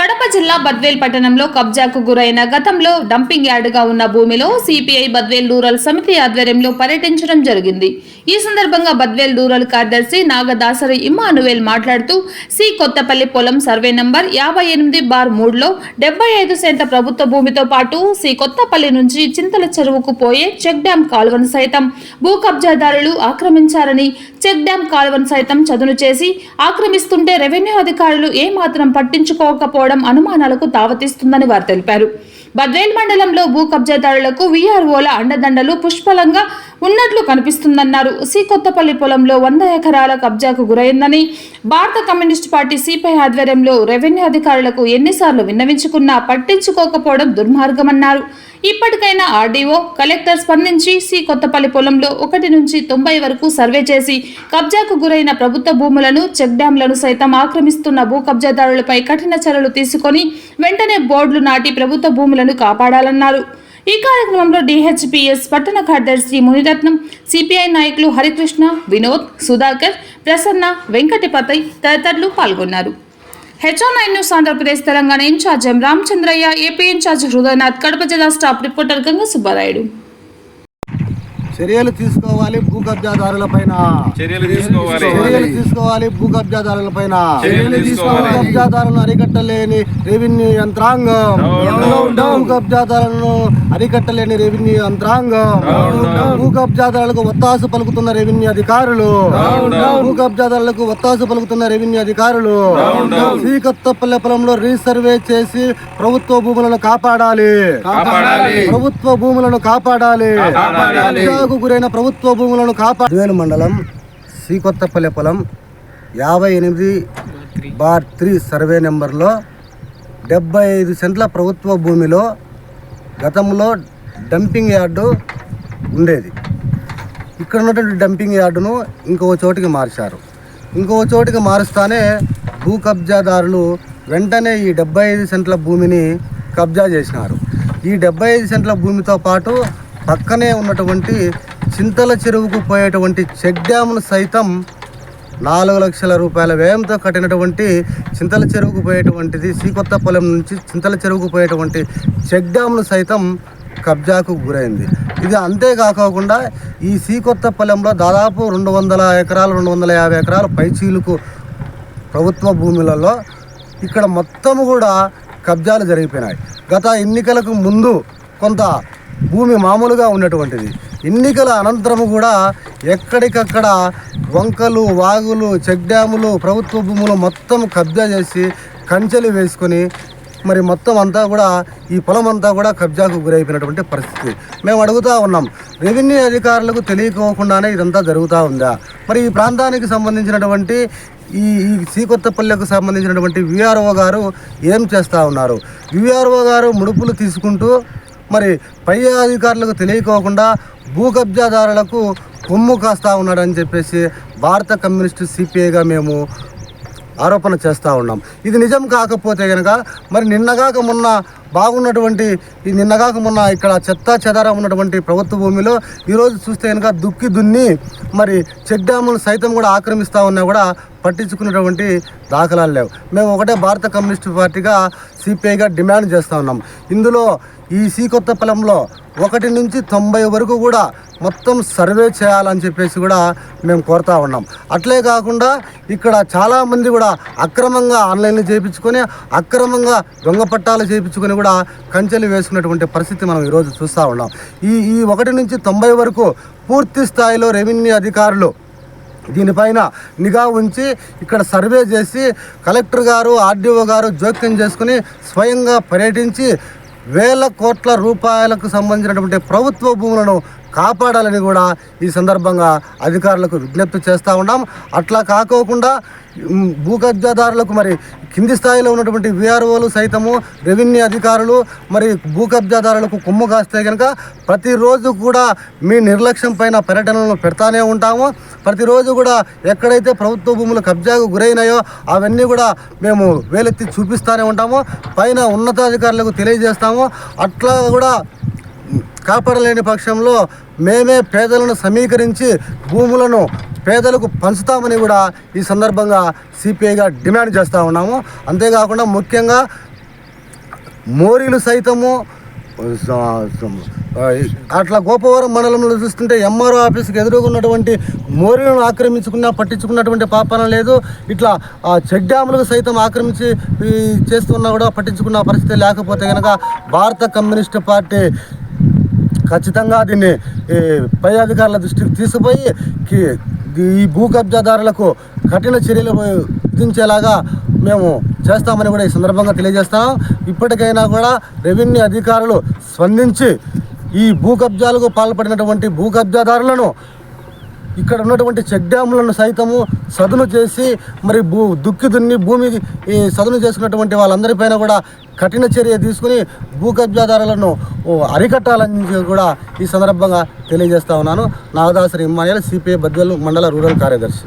కడప జిల్లా బద్వేల్ పట్టణంలో కబ్జాకు గురైన గతంలో డంపింగ్ యార్డుగా ఉన్న భూమిలో సిపిఐ బద్వేల్ రూరల్ సమితి ఆధ్వర్యంలో పర్యటించడం జరిగింది. ఈ సందర్భంగా బద్వేల్ రూరల్ కార్యదర్శి నాగదాసరి ఇమ్మానువేల్ మాట్లాడుతూ సి కొత్తపల్లి పొలం సర్వే నంబర్ యాభై ఎనిమిది బార్ మూడులో డెబ్బై ఐదు సెంత ప్రభుత్వ భూమితో పాటు సి కొత్తపల్లి నుంచి చింతల చెరువుకు పోయే చెక్ డ్యాం కాలువను సైతం భూ కబ్జాదారులు ఆక్రమించారని చెక్ డ్యాం కాలువను సైతం చదును చేసి ఆక్రమిస్తుంటే రెవెన్యూ అధికారులు ఏమాత్రం పట్టించుకోకపోవడం అనుమానాలకు దావతిస్తుందని వారు తెలిపారు. బద్వేల్ మండలంలో భూ కబ్జాదారులకు వీఆర్ఓల అండదండలు పుష్పలంగా ఉన్నట్లు కనిపిస్తుందన్నారు. సి కొత్తపల్లి పొలంలో వంద ఎకరాల కబ్జాకు గురైందని భారత కమ్యూనిస్ట్ పార్టీ సిపిఐ ఆధ్వర్యంలో రెవెన్యూ అధికారులకు ఎన్నిసార్లు విన్నవించుకున్నా పట్టించుకోకపోవడం దుర్మార్గమన్నారు. ఇప్పటికైనా ఆర్డీఓ కలెక్టర్ స్పందించి సి కొత్తపల్లి పొలంలో ఒకటి నుంచి తొంభై వరకు సర్వే చేసి కబ్జాకు గురైన ప్రభుత్వ భూములను చెక్ డ్యాంలను సైతం ఆక్రమిస్తున్న భూ కబ్జాదారులపై కఠిన చర్యలు తీసుకొని వెంటనే బోర్డులు నాటి ప్రభుత్వ భూములను కాపాడాలన్నారు. ఈ కార్యక్రమంలో డిహెచ్పిఎస్ పట్టణ కార్యదర్శి మునిరత్నం సిపిఐ నాయకులు హరికృష్ణ వినోద్ సుధాకర్ ప్రసన్న వెంకటపతి తదితరులు పాల్గొన్నారు. HO nine news Andhra Pradesh Telangana incharge M Ramachandraiah AP incharge Hridayanath Kadapa జిల్లా స్టాఫ్ రిపోర్టర్ గంగ సుబ్బారాయుడు. చర్యలు తీసుకోవాలి భూ కబ్జాదారుల పైన చర్యలు తీసుకోవాలి చర్యలు తీసుకోవాలి భూ కబ్జాదారుల పైన చర్యలు తీసుకోవాలి. కబ్జాదారులను అరికట్టలేని రెవెన్యూ యంత్రాంగం భూ కబ్జాదారులను అరికట్టలేని రెవెన్యూ యంత్రాంగం. భూ కబ్జాదారులకు ఒత్తాసు పలుకుతున్న రెవెన్యూ అధికారులు. భూ కబ్జాదారులకు ఒత్తాసు పలుకుతున్న రెవెన్యూ అధికారులు. శ్రీకొత్తపల్లె పొలంలో రీసర్వే చేసి ప్రభుత్వ భూములను కాపాడాలి ప్రభుత్వ భూములను కాపాడాలి. కబ్జాకు గురైన ప్రభుత్వ భూములను కాపాడు మండలం శ్రీకొత్తపల్లె పొలం యాభై ఎనిమిది బార్ త్రీ సర్వే నెంబర్లో డెబ్బై ఐదు సెంట్ల ప్రభుత్వ భూమిలో గతంలో డంపింగ్ యార్డు ఉండేది. ఇక్కడ ఉన్నటువంటి డంపింగ్ యార్డును ఇంకో చోటికి మార్చారు. ఇంకో చోటికి మారుస్తానే భూ కబ్జాదారులు వెంటనే ఈ డెబ్బై ఐదు సెంట్ల భూమిని కబ్జా చేసినారు. ఈ డెబ్బై ఐదు సెంట్ల భూమితో పాటు పక్కనే ఉన్నటువంటి చింతల చెరువుకు పోయేటువంటి చెక్ డ్యామ్ను సైతం నాలుగు లక్షల రూపాయల వ్యయంతో కట్టినటువంటి చింతల చెరువుకు పోయేటువంటిది శ్రీకొత్తపల్లెం నుంచి చింతల చెరువుకు పోయేటువంటి చెక్ డ్యామ్ను సైతం కబ్జాకు గురైంది. ఇది అంతేకాకుండా ఈ శ్రీకొత్తపల్లెంలో దాదాపు రెండు వందల ఎకరాలు రెండు వందల యాభై ఎకరాల పైచీలకు ప్రభుత్వ భూములలో ఇక్కడ మొత్తం కూడా కబ్జాలు జరిగిపోయినాయి. గత ఎన్నికలకు ముందు కొంత భూమి మామూలుగా ఉన్నటువంటిది. ఎన్నికల అనంతరం కూడా ఎక్కడికక్కడ వంకలు వాగులు చెక్ డ్యాములు ప్రభుత్వ భూములు మొత్తం కబ్జా చేసి కంచెలు వేసుకొని మరి మొత్తం అంతా కూడా ఈ పొలం అంతా కూడా కబ్జాకు గురైపోయినటువంటి పరిస్థితి. మేము అడుగుతూ ఉన్నాం. రెవెన్యూ అధికారులకు తెలియకోకుండానే ఇదంతా జరుగుతూ ఉందా? మరి ఈ ప్రాంతానికి సంబంధించినటువంటి ఈ ఈ శ్రీకొత్తపల్లెకు సంబంధించినటువంటి విఆర్ఓ గారు ఏం చేస్తూ ఉన్నారు? విఆర్ఓ గారు ముడుపులు తీసుకుంటూ మరి పై అధికారులకు తెలియకోకుండా భూ కబ్జాదారులకు కొమ్ము కాస్తా ఉన్నాడని చెప్పేసి భారత కమ్యూనిస్టు సిపిఐగా మేము ఆరోపణ చేస్తూ ఉన్నాం. ఇది నిజం కాకపోతే కనుక మరి నిన్నగాక మొన్న బాగున్నటువంటి ఈ నిన్నగాక మొన్న ఇక్కడ చెత్త చెదారం ఉన్నటువంటి ప్రభుత్వ భూమిలో ఈరోజు చూస్తే కనుక దుక్కి దున్ని మరి చెక్ డ్యాములు సైతం కూడా ఆక్రమిస్తూ ఉన్నా కూడా పట్టించుకున్నటువంటి దాఖలాలు లేవు. మేము ఒకటే భారత కమ్యూనిస్ట్ పార్టీగా సిపిఐగా డిమాండ్ చేస్తూ ఉన్నాం. ఇందులో ఈ సీకొత్త పొలంలో ఒకటి నుంచి తొంభై వరకు కూడా మొత్తం సర్వే చేయాలని చెప్పేసి కూడా మేము కోరుతా ఉన్నాం. అట్లే కాకుండా ఇక్కడ చాలామంది కూడా అక్రమంగా ఆన్లైన్లో చేయించుకొని అక్రమంగా దొంగ పట్టాలు చేయించుకొని కూడా కంచెలు వేసుకున్నటువంటి పరిస్థితి మనం ఈరోజు చూస్తూ ఉన్నాం. ఈ ఈ ఒకటి నుంచి తొంభై వరకు పూర్తి స్థాయిలో రెవెన్యూ అధికారులు దీనిపైన నిఘా ఉంచి ఇక్కడ సర్వే చేసి కలెక్టర్ గారు ఆర్డీఓ గారు జోక్యం చేసుకుని స్వయంగా పర్యటించి వేల కోట్ల రూపాయలకు సంబంధించినటువంటి ప్రభుత్వ భూములను కాపాడాలని కూడా ఈ సందర్భంగా అధికారులకు విజ్ఞప్తి చేస్తూ ఉన్నాం. అట్లా కాకోకుండా భూకబ్జాదారులకు భూ కబ్జాదారులకు మరి కింది స్థాయిలో ఉన్నటువంటి విఆర్ఓలు సైతము రెవెన్యూ అధికారులు మరి భూ కబ్జాదారులకు కొమ్ము కాస్తే కనుక ప్రతిరోజు కూడా మీ నిర్లక్ష్యం పైన పర్యటనలు పెడతానే ఉంటాము. ప్రతిరోజు కూడా ఎక్కడైతే ప్రభుత్వ భూములు కబ్జాకు గురైనాయో అవన్నీ కూడా మేము వేలెత్తి చూపిస్తూనే ఉంటాము. పైన ఉన్నతాధికారులకు తెలియజేస్తాము. అట్లా కూడా కాపాడలేని పక్షంలో మేమే పేదలను సమీకరించి భూములను పేదలకు పంచుతామని కూడా ఈ సందర్భంగా సిపిఐగా డిమాండ్ చేస్తూ ఉన్నాము. అంతేకాకుండా ముఖ్యంగా మోరీలు సైతము అట్లా గోపవరం మండలంలో చూస్తుంటే ఎంఆర్ఓ ఆఫీస్కి ఎదురుగా ఉన్నటువంటి మోరీలను ఆక్రమించుకున్న పట్టించుకున్నటువంటి పాపన లేదు. ఇట్లా ఆ చెక్ డ్యాములకు సైతం ఆక్రమించి చేస్తున్నా కూడా పట్టించుకున్న పరిస్థితి లేకపోతే కనుక భారత కమ్యూనిస్ట్ పార్టీ ఖచ్చితంగా దీన్ని ఈ, పై అధికారుల దృష్టికి తీసుకుపోయి ఈ భూ కబ్జాదారులకు కఠిన చర్యలు విధించేలాగా మేము చేస్తామని కూడా ఈ సందర్భంగా తెలియజేస్తాం. ఇప్పటికైనా కూడా రెవెన్యూ అధికారులు స్పందించి ఈ భూ కబ్జాలకు పాల్పడినటువంటి భూ కబ్జాదారులను ఇక్కడ ఉన్నటువంటి చెక్ డ్యాములను సైతము సదును చేసి మరి భూ దుక్కి దున్ని భూమి ఈ సదును చేసుకున్నటువంటి వాళ్ళందరిపైన కూడా కఠిన చర్య తీసుకుని భూ కబ్జాదారులను అరికట్టాలని కూడా ఈ సందర్భంగా తెలియజేస్తా ఉన్నాను. నాగదాసరి ఇమ్మానియల్ సిపిఐ బద్వెల్ మండల రూరల్ కార్యదర్శి.